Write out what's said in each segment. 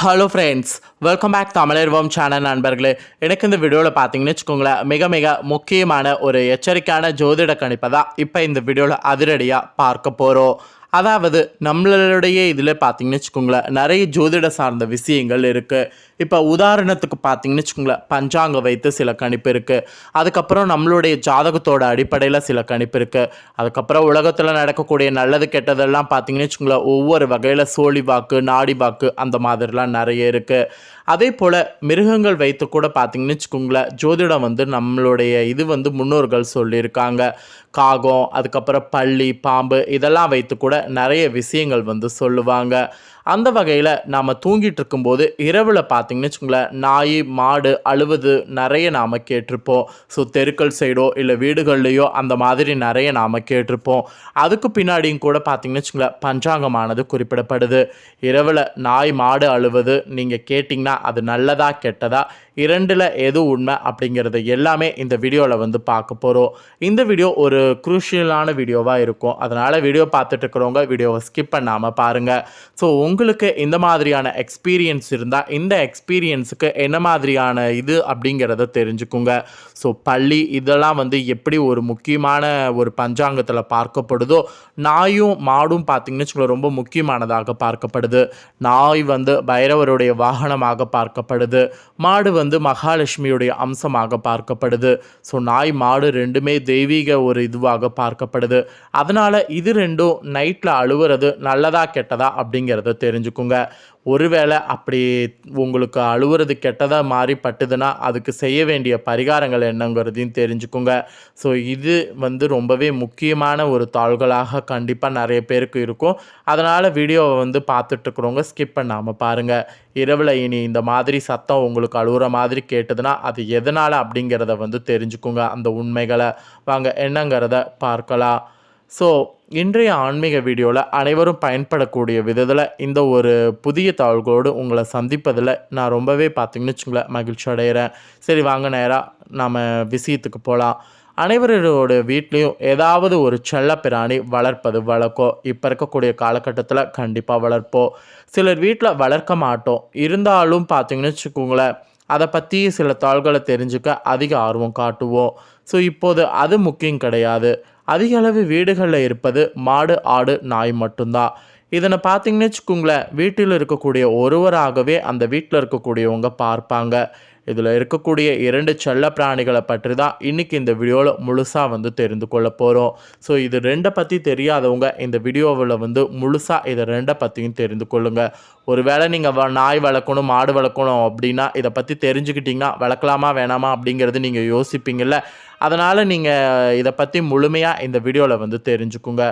Hello friends welcome back தமிழர்வம் channel நண்பர்களே. எனக்கு இந்த வீடியோவில் பார்த்தீங்கன்னு வச்சுக்கோங்களேன் மிக மிக முக்கியமான ஒரு எச்சரிக்கையான ஜோதிட கணிப்பை தான் இப்போ இந்த வீடியோவில் அதிரடியாக பார்க்க போகிறோம் அதாவது நம்மளுடைய இதில் பார்த்தீங்கன்னு வச்சுக்கோங்களேன் நிறைய ஜோதிட சார்ந்த விஷயங்கள் இருக்குது இப்போ உதாரணத்துக்கு பார்த்தீங்கன்னு வச்சுக்கோங்களேன் பஞ்சாங்கம் வைத்து சில கணிப்பு இருக்குது அதுக்கப்புறம் நம்மளுடைய ஜாதகத்தோட அடிப்படையில் சில கணிப்பு இருக்குது அதுக்கப்புறம் உலகத்தில் நடக்கக்கூடிய நல்லது கெட்டதெல்லாம் பார்த்தீங்கன்னு வச்சுக்கோங்களேன் ஒவ்வொரு வகையில் சோழி வாக்கு நாடி வாக்கு அந்த மாதிரிலாம் நிறைய இருக்குது அதே போல் மிருகங்கள் வைத்து கூட பார்த்தீங்கன்னு வச்சுக்கோங்களேன் ஜோதிடம் வந்து நம்மளுடைய இது வந்து முன்னோர்கள் சொல்லியிருக்காங்க. காகம் அதுக்கப்புறம் பள்ளி பாம்பு இதெல்லாம் வைத்து கூட நிறைய விஷயங்கள் வந்து சொல்லுவாங்க. அந்த வகையில் நாம் தூங்கிட்டு இருக்கும்போது இரவில் பார்த்தீங்கன்னு வச்சுக்கோங்களேன் நாய் மாடு அழுவது நிறைய நாம் கேட்டிருப்போம். ஸோ தெருக்கள் சைடோ இல்லை வீடுகள்லையோ அந்த மாதிரி நிறைய நாம் கேட்டிருப்போம். அதுக்கு பின்னாடியும் கூட பார்த்தீங்கன்னு வச்சுக்கோங்களேன் பஞ்சாங்கமானது குறிப்பிடப்படுது. இரவில் நாய் மாடு அழுவது நீங்கள் கேட்டிங்கன்னா அது நல்லதா கெட்டதா இரண்டில் எது உண்மை அப்படிங்கிறது எல்லாமே இந்த வீடியோவில் வந்து பார்க்க போகிறோம் இந்த வீடியோ ஒரு குரூஷியலான வீடியோவாக இருக்கும். அதனால் வீடியோ பார்த்துட்டு இருக்கிறவங்க வீடியோவை ஸ்கிப் பண்ணாமல் பாருங்கள் ஸோ உங்களுக்கு இந்த மாதிரியான எக்ஸ்பீரியன்ஸ் இருந்தால் இந்த எக்ஸ்பீரியன்ஸுக்கு என்ன மாதிரியான இது அப்படிங்கிறத தெரிஞ்சுக்குங்க. ஸோ பள்ளி இதெல்லாம் வந்து எப்படி ஒரு முக்கியமான ஒரு பஞ்சாங்கத்தில் பார்க்கப்படுதோ நாயும் மாடும் பார்த்திங்கன்னு வச்சுக்கோங்களேன் ரொம்ப முக்கியமானதாக பார்க்கப்படுது. நாய் வந்து பைரவருடைய வாகனமாக பார்க்கப்படுது. மாடு வந்து மகாலட்சுமியுடைய அம்சமாக பார்க்கப்படுது. ஸோ நாய் மாடு ரெண்டுமே தெய்வீக ஒரு இதுவாக பார்க்கப்படுது. அதனால் இது ரெண்டும் நைட்டில் அழுவுறது நல்லதா கெட்டதா அப்படிங்கிறத தெரிஞ்சுக்குங்க. ஒருவேளை அப்படி உங்களுக்கு அழுவுறது கெட்டதாக மாறி பட்டுதுன்னா அதுக்கு செய்ய வேண்டிய பரிகாரங்கள் என்னங்கிறதையும் தெரிஞ்சுக்குங்க. ஸோ இது வந்து ரொம்பவே முக்கியமான ஒரு தாள்களாக கண்டிப்பாக நிறைய பேருக்கு இருக்கும். அதனால் வீடியோவை வந்து பார்த்துட்ருக்குறவங்க ஸ்கிப் பண்ணாமல் பாருங்கள் இரவில் இனி இந்த மாதிரி சத்தம் உங்களுக்கு அழுகுற மாதிரி கேட்டதுன்னா அது எதனால் அப்படிங்கிறத வந்து தெரிஞ்சுக்குங்க அந்த உண்மைகளை. வாங்க என்னங்கிறத பார்க்கலாம். ஸோ இன்றைய ஆன்மீக வீடியோவில் அனைவரும் பயன்படக்கூடிய விதத்தில் இந்த ஒரு புதிய தாள்களோடு உங்களை சந்திப்பதில் நான் ரொம்பவே பார்த்தீங்கன்னு வச்சுங்களேன் மகிழ்ச்சி அடைகிறேன் சரி வாங்க நேராக நாம் விஷயத்துக்கு போகலாம் அனைவரோட வீட்லேயும் ஏதாவது ஒரு செல்ல பிராணி வளர்ப்பது வழக்கம் இப்போ இருக்கக்கூடிய காலகட்டத்தில் கண்டிப்பாக வளர்ப்போம். சிலர் வீட்டில் வளர்க்க மாட்டோம். இருந்தாலும் பார்த்தீங்கன்னு வச்சுக்கோங்களேன் அதை பற்றி சில தாள்களை தெரிஞ்சுக்க அதிக ஆர்வம் காட்டுவோம். ஸோ இப்போது அது முக்கியம் கிடையாது. அதிக அளவு வீடுகளில் இருப்பது மாடு ஆடு நாய் மட்டும்தான் இதனை பார்த்தீங்கன்னு வச்சுக்கோங்களேன் வீட்டில் இருக்கக்கூடிய ஒருவராகவே அந்த வீட்டில் இருக்கக்கூடியவங்க பார்ப்பாங்க. இதில் இருக்கக்கூடிய இரண்டு செல்ல பிராணிகளை பற்றி தான் இன்றைக்கி இந்த வீடியோவில் முழுசாக வந்து தெரிந்து கொள்ள போகிறோம் ஸோ இது ரெண்டை பற்றி தெரியாதவங்க இந்த வீடியோவில் வந்து முழுசாக இதை ரெண்டை பற்றியும் தெரிந்து கொள்ளுங்கள் ஒருவேளை நீங்கள் வ நாய் வளர்க்கணும் மாடு வளர்க்கணும் அப்படின்னா இதை பற்றி தெரிஞ்சுக்கிட்டிங்கன்னா வளர்க்கலாமா வேணாமா அப்படிங்கிறது நீங்கள் யோசிப்பீங்கள்ல அதனால் நீங்கள் இதை பற்றி முழுமையாக இந்த வீடியோவில் வந்து தெரிஞ்சுக்குங்க.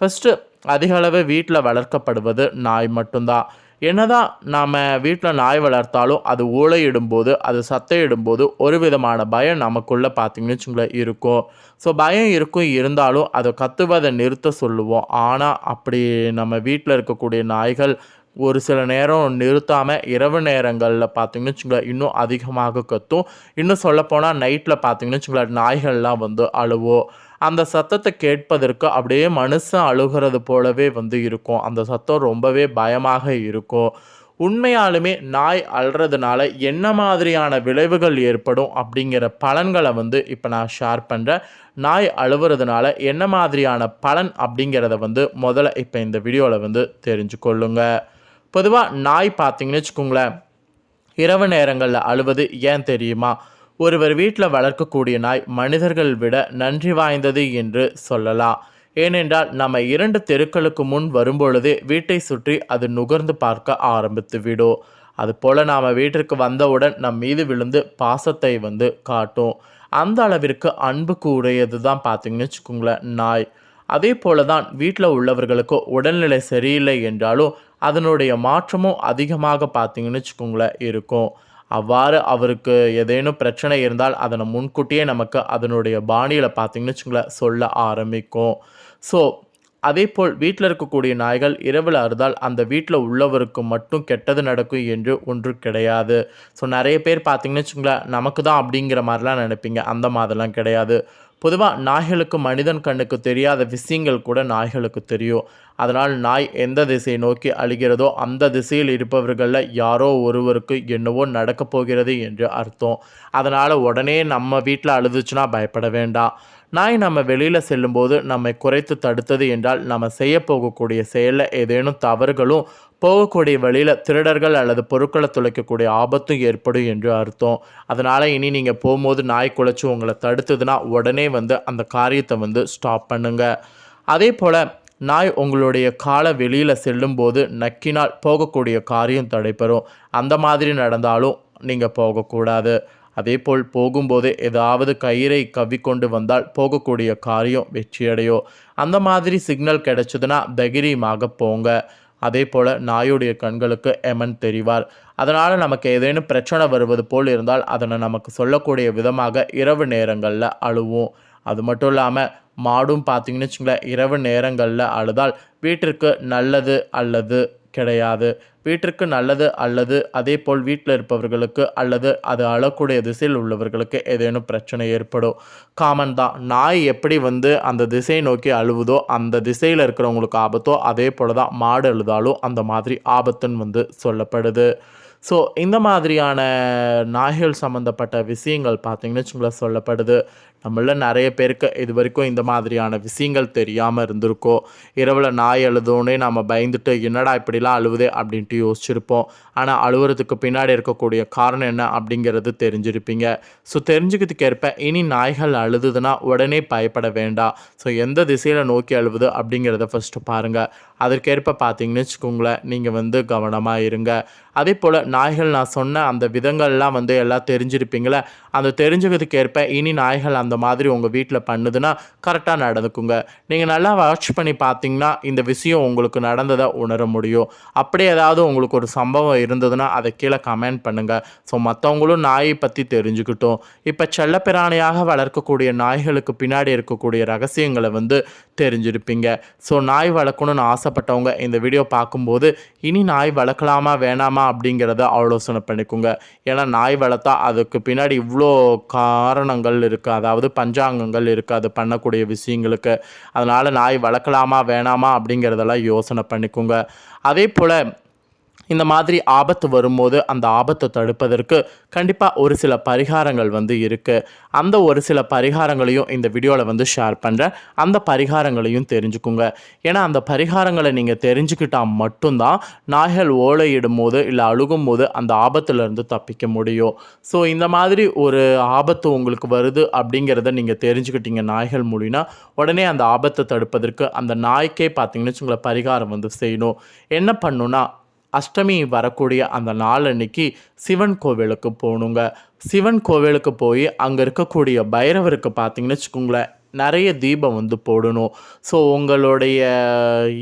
ஃபஸ்ட்டு அதிக அளவு வீட்டில் வளர்க்கப்படுவது நாய் மட்டும்தான். என்னதான் நாம் வீட்டில் நாய் வளர்த்தாலும் அது ஊழையிடும்போது அது சத்தையிடும்போது ஒரு விதமான பயம் நமக்குள்ளே பார்த்தீங்கன்னு வச்சுங்களேன் இருக்கும். ஸோ பயம் இருக்கும் இருந்தாலும் அதை கத்துவதை நிறுத்த சொல்லுவோம். ஆனால் அப்படி நம்ம வீட்டில் இருக்கக்கூடிய நாய்கள் ஒரு சில நேரம் நிறுத்தாமல் இரவு நேரங்களில் பார்த்தீங்கன்னு வச்சுங்களேன் இன்னும் அதிகமாக கத்தும். இன்னும் சொல்லப்போனால் நைட்டில் பார்த்தீங்கன்னு வச்சுங்களேன் நாய்கள்லாம் வந்து அழுவோம் அந்த சத்தத்தை கேட்பதற்கு அப்படியே மனுஷன் அழுகிறது போலவே வந்து இருக்கும். அந்த சத்தம் ரொம்பவே பயமாக இருக்கும். உண்மையாலுமே நாய் அழுறதுனால என்ன மாதிரியான விளைவுகள் ஏற்படும் அப்படிங்கிற பலன்களை வந்து இப்போ நான் ஷேர் பண்ணுறேன் நாய் அழுவுறதுனால என்ன மாதிரியான பலன் அப்படிங்கிறத வந்து முதல்ல இப்போ இந்த வீடியோவில் வந்து தெரிஞ்சு கொள்ளுங்கள் பொதுவாக நாய் பார்த்தீங்கன்னு வச்சுக்கோங்களேன் இரவு நேரங்களில் அழுவது ஏன் தெரியுமா? ஒருவர் வீட்டில் வளர்க்கக்கூடிய நாய் மனிதர்கள் விட நன்றி வாய்ந்தது என்று சொல்லலாம். ஏனென்றால் நம்ம இரண்டு தெருக்களுக்கு முன் வரும்பொழுதே வீட்டை சுற்றி அது நுகர்ந்து பார்க்க ஆரம்பித்து விடும். அதுபோல் நாம் வீட்டிற்கு வந்தவுடன் நம் மீது விழுந்து பாசத்தை வந்து காட்டும். அந்த அளவிற்கு அன்புக்கு உடையது தான் பார்த்திங்கன்னு வச்சுக்கோங்களேன் நாய். அதே போல தான் வீட்டில் உள்ளவர்களுக்கோ உடல்நிலை சரியில்லை என்றாலும் அதனுடைய மாற்றமும் அதிகமாக பார்த்தீங்கன்னு வச்சுக்கோங்களேன் இருக்கும். அவ்வாறு அவருக்கு ஏதேனும் பிரச்சனை இருந்தால் அதனை முன்கூட்டியே நமக்கு அதனுடைய பாணியில் பார்த்தீங்கன்னு வச்சுங்களேன் சொல்ல ஆரம்பிக்கும். ஸோ அதே போல் வீட்டில் இருக்கக்கூடிய நாய்கள் இரவில் அறுதால் அந்த வீட்டில் உள்ளவருக்கு மட்டும் கெட்டது நடக்கும் என்று ஒன்று கிடையாது. ஸோ நிறைய பேர் பார்த்தீங்கன்னு வச்சுங்களேன் நமக்கு தான் அப்படிங்கிற மாதிரிலாம் நினைப்பீங்க. அந்த மாதிரிலாம் கிடையாது. பொதுவாக நாய்களுக்கு மனிதன் கண்ணுக்கு தெரியாத விஷயங்கள் கூட நாய்களுக்கு தெரியும். அதனால் நாய் எந்த திசையை நோக்கி அழுகிறதோ அந்த திசையில் இருப்பவர்களில் யாரோ ஒருவருக்கு என்னவோ நடக்கப் போகிறது என்று அர்த்தம். அதனால் உடனே நம்ம வீட்டில் அழுதுச்சுன்னா பயப்பட வேண்டாம். நாய் நம்ம வெளியில் செல்லும்போது நம்மை குறைத்து தடுத்தது என்றால் நம்ம செய்ய போகக்கூடிய செயலில் ஏதேனும் தவறுகளும் போகக்கூடிய வழியில் திருடர்கள் அல்லது பொருட்களை துளைக்கக்கூடிய ஆபத்தும் ஏற்படும் என்று அர்த்தம். அதனால் இனி நீங்கள் போகும்போது நாய் குலைச்சி உங்களை தடுத்ததுன்னா உடனே வந்து அந்த காரியத்தை வந்து ஸ்டாப் பண்ணுங்கள் அதே போல் நாய் உங்களுடைய காலை வெளியில் செல்லும்போது நக்கினால் போகக்கூடிய காரியம் தடைபெறும். அந்த மாதிரி நடந்தாலும் நீங்கள் போகக்கூடாது. அதேபோல் போகும்போது ஏதாவது கயிறை கவ்விக்கொண்டு வந்தால் போகக்கூடிய காரியம் வெற்றியடையோ அந்த மாதிரி சிக்னல் கிடைச்சதுன்னா தைரியமாக போங்க. அதே போல் நாயுடைய கண்களுக்கு எமன் தெரிவார். அதனால் நமக்கு ஏதேனும் பிரச்சனை வருவது போல் இருந்தால் அதனை நமக்கு சொல்லக்கூடிய விதமாக இரவு நேரங்களில் அழுவோம். அது மட்டும் இல்லாமல் மாடும் பார்த்தீங்கன்னு வச்சுங்களேன் இரவு நேரங்களில் அழுதால் வீட்டிற்கு நல்லது அல்லது கிடையாது. வீட்டிற்கு நல்லது அல்லது அதே போல் வீட்டில் இருப்பவர்களுக்கு அல்லது அது அழக்கூடிய திசையில் உள்ளவர்களுக்கு ஏதேனும் பிரச்சனை ஏற்படும். காமன் தான். நாய் எப்படி வந்து அந்த திசையை நோக்கி அழுவுதோ அந்த திசையில் இருக்கிறவங்களுக்கு ஆபத்தோ அதே போல் தான் மாடு அழுதாலும் அந்த மாதிரி ஆபத்துன்னு வந்து சொல்லப்படுது. ஸோ இந்த மாதிரியான நாய்கள் சம்மந்தப்பட்ட விஷயங்கள் பார்த்தீங்கன்னு வச்சுங்களேன் சொல்லப்படுது. நம்மள நிறைய பேருக்கு இது வரைக்கும் இந்த மாதிரியான விஷயங்கள் தெரியாமல் இருந்திருக்கோம் இரவில் நாய் அழுதோன்னே நம்ம பயந்துட்டு என்னடா இப்படிலாம் அழுவுதே? அப்படின்ட்டு யோசிச்சிருப்போம். ஆனால் அழுவுறதுக்கு பின்னாடி இருக்கக்கூடிய காரணம் என்ன அப்படிங்கிறது தெரிஞ்சிருப்பீங்க. ஸோ தெரிஞ்சுக்கிறதுக்கு ஏற்ப இனி நாய்கள் அழுதுதுன்னா உடனே பயப்பட வேண்டாம். ஸோ எந்த திசையில் நோக்கி அழுவுது அப்படிங்கிறத ஃபஸ்ட்டு பாருங்கள் அதற்கேற்ப பார்த்தீங்கன்னு வச்சுக்கோங்களேன் நீங்கள் வந்து கவனமாக இருங்க. அதே போல் நாய்கள் நான் சொன்ன அந்த விதங்கள்லாம் வந்து எல்லாம் தெரிஞ்சிருப்பீங்களே அந்த தெரிஞ்சதுக்கு ஏற்ப இனி நாய்கள் அந்த மாதிரி உங்கள் வீட்டில் பண்ணுதுன்னா கரெக்டாக நடந்துக்குங்க. நீங்கள் நல்லா வாட்ச் பண்ணி பார்த்தீங்கன்னா இந்த விஷயம் உங்களுக்கு நடந்ததை உணர முடியும். அப்படி ஏதாவது உங்களுக்கு ஒரு சம்பவம் இருந்ததுன்னா அதை கீழே கமெண்ட் பண்ணுங்கள் ஸோ மற்றவங்களும் நாயை பற்றி தெரிஞ்சுக்கிட்டோம். இப்போ செல்லப்பிராணியாக வளர்க்கக்கூடிய நாய்களுக்கு பின்னாடி இருக்கக்கூடிய ரகசியங்களை வந்து தெரிஞ்சிருப்பீங்க. ஸோ நாய் வளர்க்கணும்னு ஆசை ஆசைப்பட்டவங்க இந்த வீடியோ பார்க்கும்போது இனி நாய் வளர்க்கலாமா வேணாமா? அப்படிங்கிறத ஆலோசனை பண்ணிக்கோங்க. ஏன்னா நாய் வளர்த்தா அதுக்கு பின்னாடி இவ்வளோ காரணங்கள் இருக்குது அதாவது பஞ்சாங்கங்கள் இருக்குது அது பண்ணக்கூடிய விஷயங்களுக்கு. அதனால் நாய் வளர்க்கலாமா வேணாமா அப்படிங்கிறதெல்லாம் யோசனை பண்ணிக்கோங்க. அதே போல் இந்த மாதிரி ஆபத்து வரும்போது அந்த ஆபத்தை தடுப்பதற்கு கண்டிப்பாக ஒரு சில பரிகாரங்கள் வந்து இருக்குது அந்த ஒரு சில பரிகாரங்களையும் இந்த வீடியோவில் வந்து ஷேர் பண்ணுறேன் அந்த பரிகாரங்களையும் தெரிஞ்சுக்குங்க. ஏன்னா அந்த பரிகாரங்களை நீங்கள் தெரிஞ்சுக்கிட்டால் மட்டும்தான் நாய்கள் ஓலையிடும் போது இல்லை அழுகும் போது அந்த ஆபத்துலேருந்து தப்பிக்க முடியும். ஸோ இந்த மாதிரி ஒரு ஆபத்து உங்களுக்கு வருது அப்படிங்கிறத நீங்கள் தெரிஞ்சுக்கிட்டீங்க நாய்கள் மூலினா உடனே அந்த ஆபத்தை தடுப்பதற்கு அந்த நாய்க்கே பார்த்தீங்கன்னு வச்சுங்களேன் பரிகாரம் வந்து செய்யணும். என்ன பண்ணுன்னா அஷ்டமி வரக்கூடிய அந்த நாள் அன்னைக்கு சிவன் கோவிலுக்கு போகணுங்க. சிவன் கோவிலுக்கு போய் அங்கே இருக்கக்கூடிய பைரவருக்கு பார்த்தீங்கன்னு வச்சுக்கோங்களேன் நிறைய தீபம் வந்து போடணும். ஸோ உங்களுடைய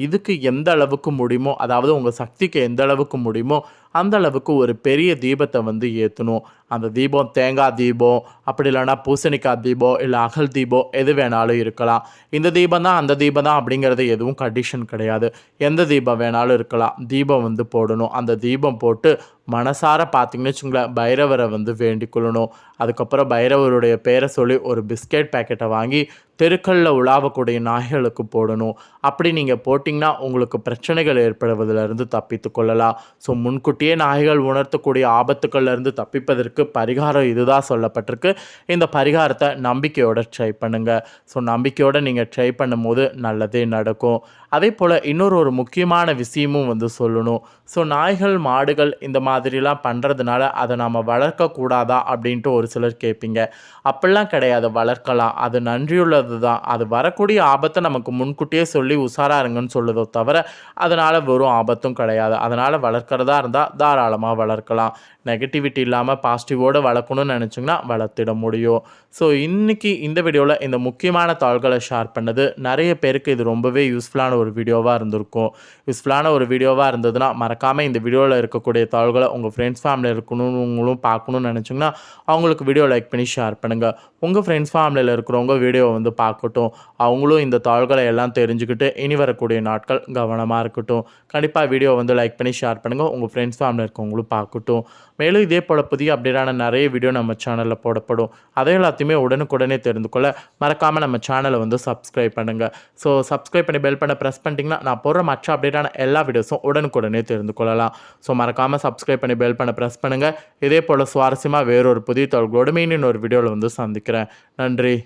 இதுக்கு எந்த அளவுக்கு முடியுமோ அதாவது உங்கள் சக்திக்கு எந்த அளவுக்கு முடியுமோ அந்த அளவுக்கு ஒரு பெரிய தீபத்தை வந்து ஏற்றணும் அந்த தீபம் தேங்காய் தீபம் அப்படி இல்லைன்னா பூசணிக்காய் தீபம் இல்லை அகல் தீபம் எது வேணாலும் இருக்கலாம். இந்த தீபம் தான் அந்த தீபம் தான் அப்படிங்கிறது எதுவும் கண்டிஷன் கிடையாது. எந்த தீபம் வேணாலும் இருக்கலாம். தீபம் வந்து போடணும். அந்த தீபம் போட்டு மனசார பார்த்தீங்கன்னு வச்சுங்களேன் பைரவரை வந்து வேண்டிக் கொள்ளணும். அதுக்கப்புறம் பைரவருடைய பேரை சொல்லி ஒரு பிஸ்கெட் பேக்கெட்டை வாங்கி தெருக்களில் உலாவக்கூடிய நாய்களுக்கு போடணும். அப்படி நீங்கள் போட்டிங்கன்னா உங்களுக்கு பிரச்சனைகள் ஏற்படுவதிலிருந்து தப்பித்து கொள்ளலாம். ஸோ முன்கூட்டியே நாய்கள் உணர்த்தக்கூடிய ஆபத்துக்கள்லேருந்து தப்பிப்பதற்கு பரிகாரம் இதுதான் சொல்லப்பட்டிருக்கு. இந்த பரிகாரத்தை நம்பிக்கையோட ட்ரை பண்ணுங்கள் ஸோ நம்பிக்கையோடு நீங்கள் ட்ரை பண்ணும்போது நல்லதே நடக்கும். அதே போல் இன்னொரு ஒரு முக்கியமான விஷயமும் வந்து சொல்லணும். ஸோ நாய்கள் மாடுகள் இந்த மாதிரிலாம் பண்ணுறதுனால அதை நம்ம வளர்க்கக்கூடாதா அப்படின்ட்டு ஒரு சிலர் கேட்பீங்க. அப்படிலாம் கிடையாது வளர்க்கலாம். அது நன்றியுள்ளது தான் அது வரக்கூடிய ஆபத்தை நமக்கு முன்கூட்டியே சொல்லி உஷாராக இருங்கன்னு சொல்லுதோ தவிர அதனால் வெறும் ஆபத்தும் கிடையாது. அதனால் வளர்க்குறதா இருந்தால் தாராளமாக வளர்க்கலாம். நெகட்டிவிட்டி இல்லாமல் பாசிட்டிவோடு வளர்க்கணும்னு நினச்சிங்கன்னா வளர்த்திட முடியும். ஸோ இன்றைக்கி இந்த வீடியோவில் இந்த முக்கியமான தாள்களை ஷேர் பண்ணது நிறைய பேருக்கு இது ரொம்பவே யூஸ்ஃபுல்லான ஒரு வீடியோவாக இருந்திருக்கும். யூஸ்ஃபுல்லான ஒரு வீடியோவாக இருந்ததுன்னா மறக்காமல் இந்த வீடியோவில் இருக்கக்கூடிய தாள்களை உங்கள் ஃப்ரெண்ட்ஸ் ஃபேமிலியில் இருக்கணும்னுங்களும் பார்க்கணும்னு நினச்சிங்கன்னா அவங்களுக்கு வீடியோ லைக் பண்ணி ஷேர் பண்ணுங்கள் உங்கள் ஃப்ரெண்ட்ஸ் ஃபேமிலியில் இருக்கிறவங்க வீடியோ வந்து வந்து பார்க்கட்டும். அவங்களும் இந்த தாள்களை எல்லாம் தெரிஞ்சுக்கிட்டு இனி வரக்கூடிய நாட்கள் கவனமாக இருக்கட்டும். கண்டிப்பாக வீடியோ வந்து லைக் பண்ணி ஷேர் பண்ணுங்கள் உங்கள் ஃப்ரெண்ட்ஸ் ஃபேமிலி இருக்கவங்களும் பார்க்கட்டும். மேலும் இதே போல் புதிய அப்டேட்டான நிறைய வீடியோ நம்ம சேனலில் போடப்படும். அதை எல்லாத்தையுமே உடனுக்குடனே தெரிந்து கொள்ள மறக்காமல் நம்ம சேனலை வந்து சப்ஸ்கிரைப் பண்ணுங்கள் ஸோ சப்ஸ்கிரைப் பண்ணி பெல் பண்ண ப்ரெஸ் பண்ணிட்டீங்கன்னா நான் போடுற மற்ற அப்டேட்டான எல்லா வீடியோஸும் உடனுக்குடனே தெரிந்து கொள்ளலாம். ஸோ மறக்காமல் சப்ஸ்கிரைப் பண்ணி பெல் பண்ண ப்ரெஸ் பண்ணுங்கள் இதே போல் சுவாரஸ்யமாக வேறொரு புதிய தொழில்களோடு மீன் இன்னொரு வீடியோவில் வந்து சந்திக்கிறேன். நன்றி.